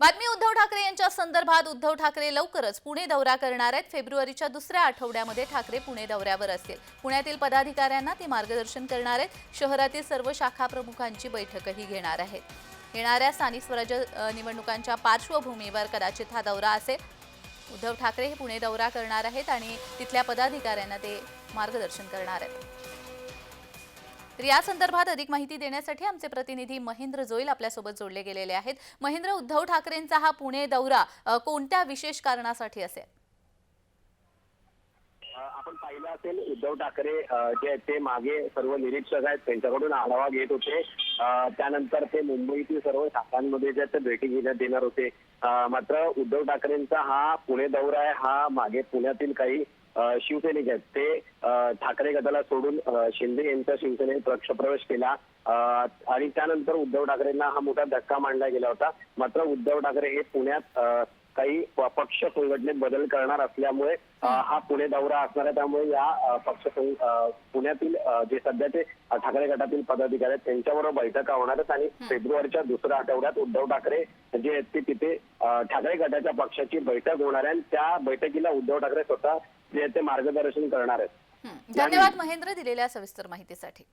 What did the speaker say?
बातमी उद्धव ठाकरे यांच्या संदर्भात. उद्धव ठाकरे लवकरच पुणे दौरा करणार आहेत. फेब्रुवारीच्या दुसऱ्या आठवड्यामध्ये ठाकरे पुणे दौऱ्यावर असतील. पुण्यातील पदाधिकाऱ्यांना ते मार्गदर्शन करणार आहेत. शहरातील सर्व शाखा प्रमुखांची बैठकही घेणार आहेत. येणाऱ्या स्थानिक स्वराज्य निवडणुकांच्या पार्श्वभूमीवर कदाचित हा दौरा असेल. उद्धव ठाकरे हे पुणे दौरा करणार आहेत आणि तिथल्या पदाधिकाऱ्यांना ते मार्गदर्शन करणार आहेत. तर या संदर्भात अधिक माहिती देण्यासाठी आमचे प्रतिनिधी महेंद्र जोईल आपल्यासोबत जोडले गेलेले आहेत. महेंद्र उद्धव ठाकरेंचा हा पुणे दौरा कोणत्या विशेष कारणासाठी असेल? आपण पाहिलं असेल उद्धव ठाकरे जे आहेत ते मागे सर्व निरीक्षक आहेत त्यांच्याकडून आढावा घेत होते. त्यानंतर ते मुंबईतील सर्व शाखांमध्ये जे ते भेटी घेण्यात येणार होते. मात्र उद्धव ठाकरेंचा हा पुणे दौरा आहे हा मागे पुण्यातील काही शिवसैनिक आहेत. ते ठाकरे गटाला सोडून शिंदे यांच्या शिवसेनेत पक्षप्रवेश केला. आणि त्यानंतर उद्धव ठाकरेंना हा मोठा धक्का मांडला गेला होता. मात्र उद्धव ठाकरे हे पुण्यात काही पक्ष संघटनेत बदल करणार असल्यामुळे हा. पुणे दौरा असणार आहे. त्यामुळे या पक्ष पुण्यातील जे सध्याचे ठाकरे गटातील पदाधिकारी आहेत त्यांच्याबरोबर बैठका होणार आहेत आणि फेब्रुवारीच्या दुसऱ्या आठवड्यात उद्धव ठाकरे जे आहेत ते तिथे ठाकरे गटाच्या पक्षाची बैठक होणार आहे आणि त्या बैठकीला उद्धव ठाकरे स्वतः जे आहेत ते मार्गदर्शन करणार आहेत. धन्यवाद महेंद्र दिलेल्या सविस्तर माहितीसाठी.